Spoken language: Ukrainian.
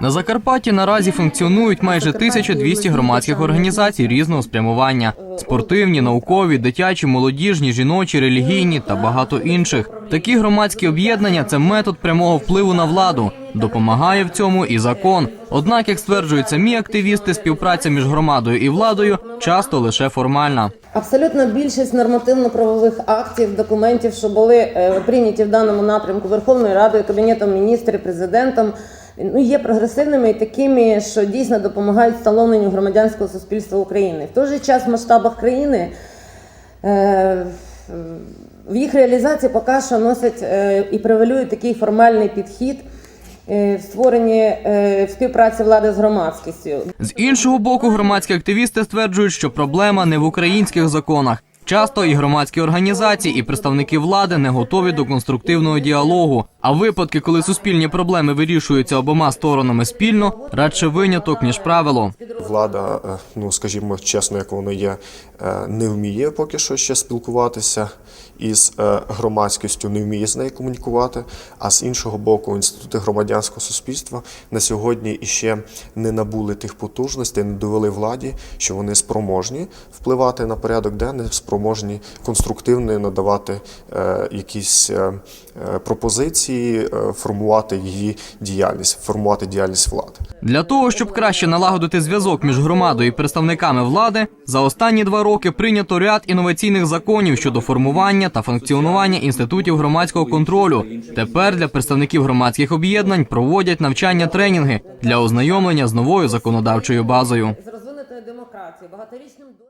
На Закарпатті наразі функціонують майже 1200 громадських організацій різного спрямування: спортивні, наукові, дитячі, молодіжні, жіночі, релігійні та багато інших. Такі громадські об'єднання це метод прямого впливу на владу. Допомагає в цьому і закон. Однак, як стверджують самі активісти, співпраця між громадою і владою часто лише формальна. Абсолютно більшість нормативно-правових актів, документів, що були е, прийняті в даному напрямку Верховною Радою, Кабінетом міністрів, президентом, ну є прогресивними і такими, що дійсно допомагають встановленню громадянського суспільства України. В той же час в масштабах країни. е, В їх реалізації поки що носять е, і превалює такий формальний підхід е, в створенні е, співпраці влади з громадськістю. З іншого боку, громадські активісти стверджують, що проблема не в українських законах. Часто і громадські організації, і представники влади не готові до конструктивного діалогу. А випадки, коли суспільні проблеми вирішуються обома сторонами спільно, радше виняток ніж правило. Влада, е, ну скажімо чесно, як воно є, е, не вміє поки що ще спілкуватися із е, громадськістю, не вміє з нею комунікувати. А з іншого боку, інститути громадянського суспільства на сьогодні іще не набули тих потужностей, не довели владі, що вони спроможні впливати на порядок денний, спроможні конструктивно надавати якісь пропозиції, формувати її діяльність, формувати діяльність влади. Для того, щоб краще налагодити зв'язок між громадою і представниками влади, за останні два роки прийнято ряд інноваційних законів щодо формування та функціонування інститутів громадського контролю. Тепер для представників громадських об'єднань проводять навчання тренінги для ознайомлення з новою законодавчою базою. з розвинутою демократією, багаторічним.